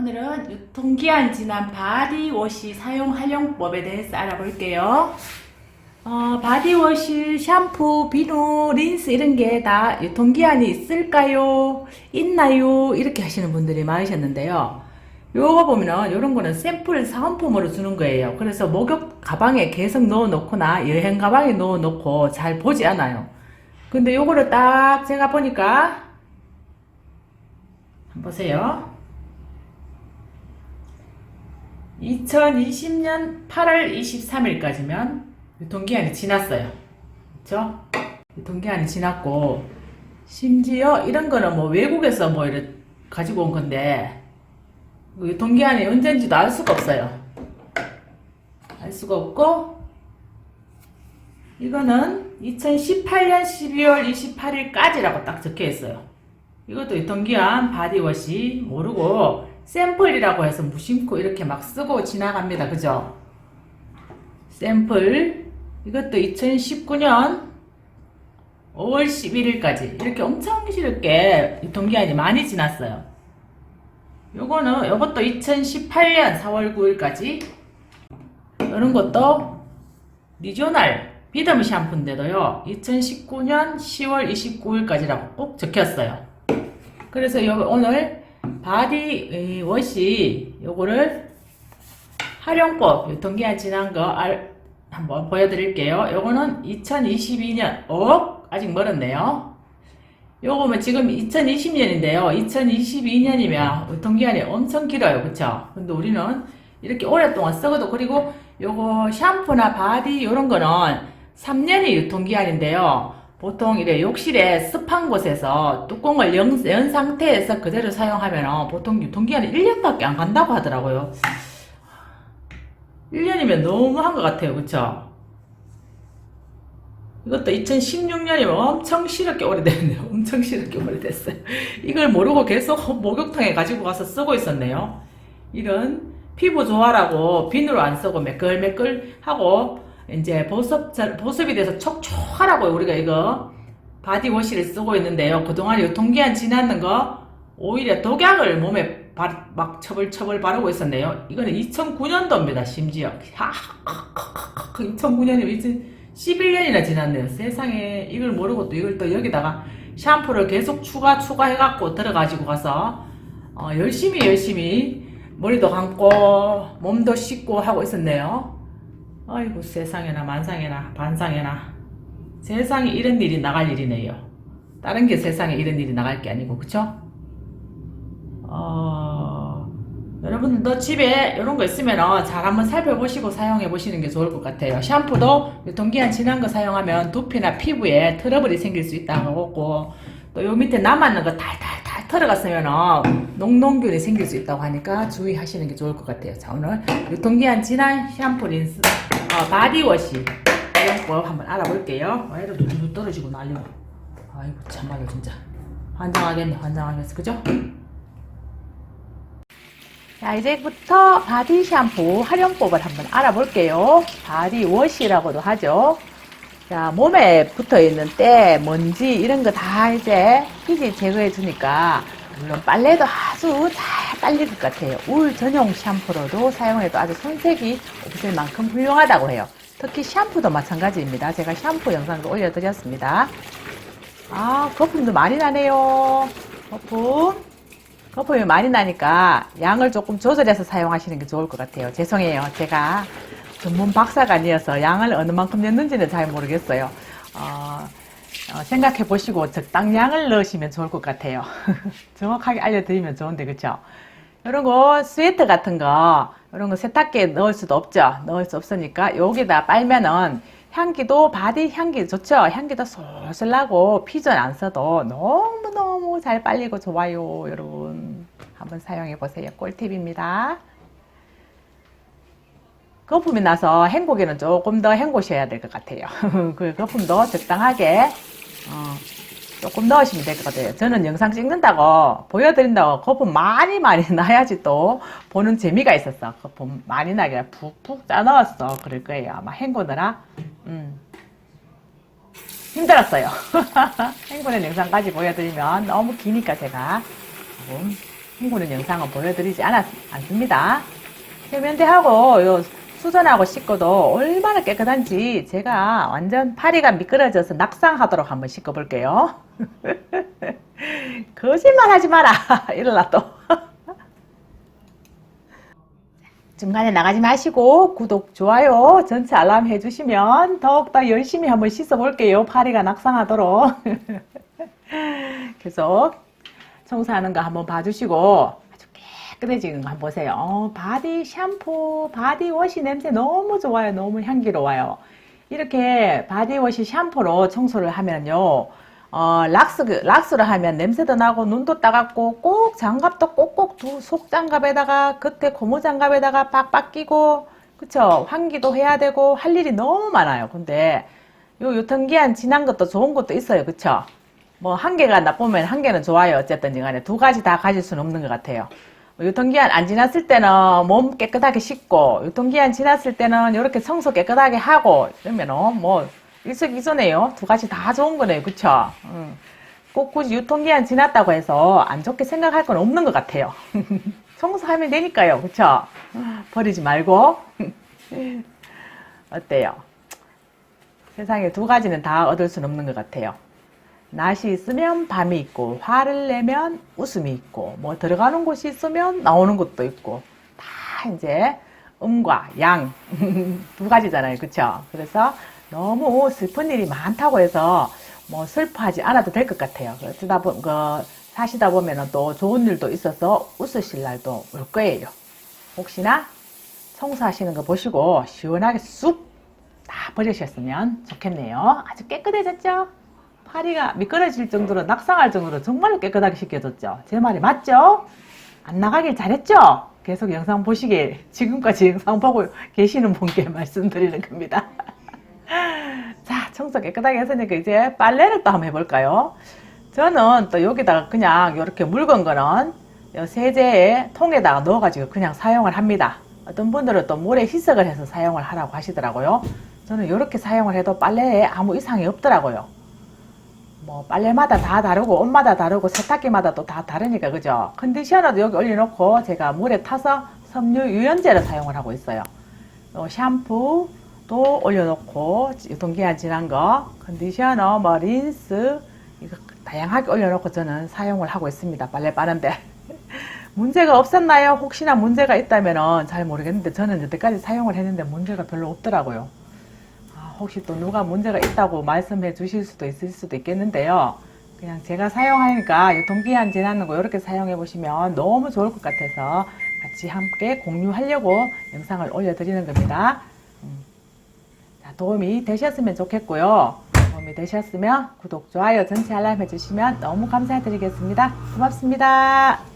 오늘은 유통기한 지난 바디워시 사용 활용법에 대해서 알아볼게요. 어, 바디워시, 샴푸, 비누, 린스 이런 게 다 유통기한이 있을까요? 있나요? 이렇게 하시는 분들이 많으셨는데요. 요거 보면은 요런 거는 샘플 사은품으로 주는 거예요. 그래서 목욕 가방에 계속 넣어 놓거나 여행 가방에 넣어 놓고 잘 보지 않아요. 근데 요거를 딱 제가 보니까 한번 보세요. 2020년 8월 23일까지면 유통기한이 지났어요. 그쵸? 유통기한이 지났고, 심지어 이런 거는 뭐 외국에서 뭐 이렇게 가지고 온 건데, 그 유통기한이 언제인지도 알 수가 없어요. 알 수가 없고, 이거는 2018년 12월 28일까지라고 딱 적혀 있어요. 이것도 유통기한 바디워시 모르고 샘플이라고 해서 무심코 이렇게 막 쓰고 지나갑니다. 그죠? 샘플 이것도 2019년 5월 11일까지 이렇게 엄청 쉽게 유통기한이 많이 지났어요. 요거는 요것도 2018년 4월 9일까지 이런 것도 리조날 비덤 샴푸인데도요 2019년 10월 29일까지라고 꼭 적혔어요. 그래서 요 오늘 바디 워시 요거를 활용법 유통기한 지난 거 알, 한번 보여드릴게요. 요거는 2022년 어 아직 멀었네요. 요거면 지금 2020년인데요. 2022년이면 유통기한이 엄청 길어요. 그쵸? 근데 우리는 이렇게 오랫동안 쓰고도 그리고 요거 샴푸나 바디 요런 거는 3년이 유통기한인데요. 보통 이래 욕실에 습한 곳에서 뚜껑을 연, 연 상태에서 그대로 사용하면 보통 유통기한이 1년밖에 안 간다고 하더라고요. 1년이면 너무한 것 같아요. 그쵸? 이것도 2016년이면 엄청 시럽게 오래됐네요. 엄청 시럽게 오래됐어요. 이걸 모르고 계속 목욕탕에 가지고 가서 쓰고 있었네요. 이런 피부 좋아라고 비누로 안 쓰고 매끌매끌하고 이제 보습, 보습이 돼서 촉촉하라고 우리가 이거 바디워시를 쓰고 있는데요. 그동안 유통기한 지났는 거 오히려 독약을 몸에 바, 막 처벌처벌 바르고 있었네요. 이거는 2009년도입니다. 심지어 2009년이면 이제 11년이나 지났네요. 세상에 이걸 모르고 또 이걸 또 여기다가 샴푸를 계속 추가 추가해갖고 들어가지고 가서 어, 열심히 열심히 머리도 감고 몸도 씻고 하고 있었네요. 아이고 세상에나 만상에나 반상에나 세상에 이런 일이 나갈 일이네요. 다른 게 세상에 이런 일이 나갈 게 아니고 그쵸? 어, 여러분들도 집에 이런 거 있으면 잘 한번 살펴보시고 사용해 보시는 게 좋을 것 같아요. 샴푸도 유통기한 지난 거 사용하면 두피나 피부에 트러블이 생길 수 있다고 하고 또 요 밑에 남았는 거 달달달 털어갔으면 농농균이 생길 수 있다고 하니까 주의하시는 게 좋을 것 같아요. 자 오늘 유통기한 지난 샴푸 린스 어, 바디워시 사용법 한번 알아볼게요. 와이로 두두두 떨어지고 난리고 아이고 참말로 진짜 환장하겠네 환장하겠어 그죠? 자, 이제부터 바디 샴푸 활용법을 한번 알아볼게요. 바디 워시라고도 하죠. 자, 몸에 붙어 있는 때, 먼지, 이런 거 다 이제 피지 제거해 주니까, 물론 빨래도 아주 잘 빨릴 것 같아요. 울 전용 샴푸로도 사용해도 아주 손색이 없을 만큼 훌륭하다고 해요. 특히 샴푸도 마찬가지입니다. 제가 샴푸 영상도 올려드렸습니다. 아, 거품도 많이 나네요. 거품. 거품이 많이 나니까 양을 조금 조절해서 사용하시는 게 좋을 것 같아요. 죄송해요. 제가 전문 박사가 아니어서 양을 어느 만큼 넣는지는 잘 모르겠어요. 어, 어, 생각해 보시고 적당량을 넣으시면 좋을 것 같아요. 정확하게 알려드리면 좋은데, 그쵸? 이런 거, 스웨터 같은 거, 이런 거 세탁기에 넣을 수도 없죠? 넣을 수 없으니까 여기다 빨면은 향기도 바디 향기 좋죠? 향기도 솔솔 나고 피전 안 써도 너무 너무 잘 빨리고 좋아요. 여러분 한번 사용해 보세요. 꿀팁입니다. 거품이 나서 헹구기는 조금 더 헹구셔야 될 것 같아요. 그 거품도 적당하게 어, 조금 넣으시면 될 것 같아요. 저는 영상 찍는다고 보여드린다고 거품 많이 많이 나야지 또 보는 재미가 있었어. 거품 많이 나게 푹푹 짜 넣었어. 그럴 거예요. 아마 헹구느라 음. 힘들었어요. 헹구는 영상까지 보여드리면 너무 기니까 제가 조금 헹구는 영상은 보여드리지 않았, 않습니다. 세면대하고 요 수전하고 씻고도 얼마나 깨끗한지 제가 완전 파리가 미끄러져서 낙상하도록 한번 씻어볼게요. 거짓말 하지 마라. 이럴라 또. 중간에 나가지 마시고 구독, 좋아요, 전체 알람 해주시면 더욱더 열심히 한번 씻어볼게요. 파리가 낙상하도록. 계속 청소하는 거 한번 봐주시고 깨끗해지는 거 한번 보세요. 어, 바디 샴푸, 바디워시 냄새 너무 좋아요. 너무 향기로워요. 이렇게 바디워시 샴푸로 청소를 하면요. 어, 락스, 락스를 하면 냄새도 나고 눈도 따갑고 꼭 장갑도 꼭꼭 두 속 장갑에다가 겉에 고무 장갑에다가 빡빡 끼고 그쵸 환기도 해야 되고 할 일이 너무 많아요. 근데 요 유통기한 지난 것도 좋은 것도 있어요. 그쵸? 뭐 한 개가 나쁘면 한 개는 좋아요. 어쨌든 간에 두 가지 다 가질 수는 없는 것 같아요. 뭐 유통기한 안 지났을 때는 몸 깨끗하게 씻고 유통기한 지났을 때는 이렇게 청소 깨끗하게 하고 이러면은 뭐 일석이조네요. 두 가지 다 좋은 거네요. 그쵸? 음. 꼭 굳이 유통기한 지났다고 해서 안 좋게 생각할 건 없는 것 같아요. 청소하면 되니까요. 그쵸? 버리지 말고. 어때요? 세상에 두 가지는 다 얻을 수는 없는 것 같아요. 낯이 있으면 밤이 있고, 화를 내면 웃음이 있고, 뭐 들어가는 곳이 있으면 나오는 곳도 있고, 다 이제 음과 양 두 가지잖아요. 그쵸? 그래서 너무 슬픈 일이 많다고 해서 뭐 슬퍼하지 않아도 될 것 같아요. 그러다 보, 그, 사시다 보면은 또 좋은 일도 있어서 웃으실 날도 올 거예요. 혹시나 청소하시는 거 보시고 시원하게 쑥 다 버리셨으면 좋겠네요. 아주 깨끗해졌죠? 파리가 미끄러질 정도로 낙상할 정도로 정말로 깨끗하게 씻겨졌죠? 제 말이 맞죠? 안 나가길 잘했죠? 계속 영상 보시길 지금까지 영상 보고 계시는 분께 말씀드리는 겁니다. 자, 청소 깨끗하게 했으니까 이제 빨래를 또 한번 해볼까요? 저는 또 여기다가 그냥 이렇게 묽은 거는 요 세제에 통에다가 넣어가지고 그냥 사용을 합니다. 어떤 분들은 또 물에 희석을 해서 사용을 하라고 하시더라고요. 저는 이렇게 사용을 해도 빨래에 아무 이상이 없더라고요. 뭐 빨래마다 다 다르고 옷마다 다르고 세탁기마다 또 다 다르니까 그죠? 컨디셔너도 여기 올려놓고 제가 물에 타서 섬유 유연제를 사용을 하고 있어요. 요 샴푸도 올려놓고 유통기한 지난 거 컨디셔너 뭐 린스 이거 다양하게 올려놓고 저는 사용을 하고 있습니다. 빨래 빠는데 문제가 없었나요? 혹시나 문제가 있다면 잘 모르겠는데 저는 여태까지 사용을 했는데 문제가 별로 없더라고요. 아, 혹시 또 누가 문제가 있다고 말씀해 주실 수도 있을 수도 있겠는데요. 그냥 제가 사용하니까 유통기한 지나는 거 이렇게 사용해 보시면 너무 좋을 것 같아서 같이 함께 공유하려고 영상을 올려드리는 겁니다. 음. 자, 도움이 되셨으면 좋겠고요. 도움이 되셨으면 구독, 좋아요, 전체 알람 해주시면 너무 감사드리겠습니다. 고맙습니다.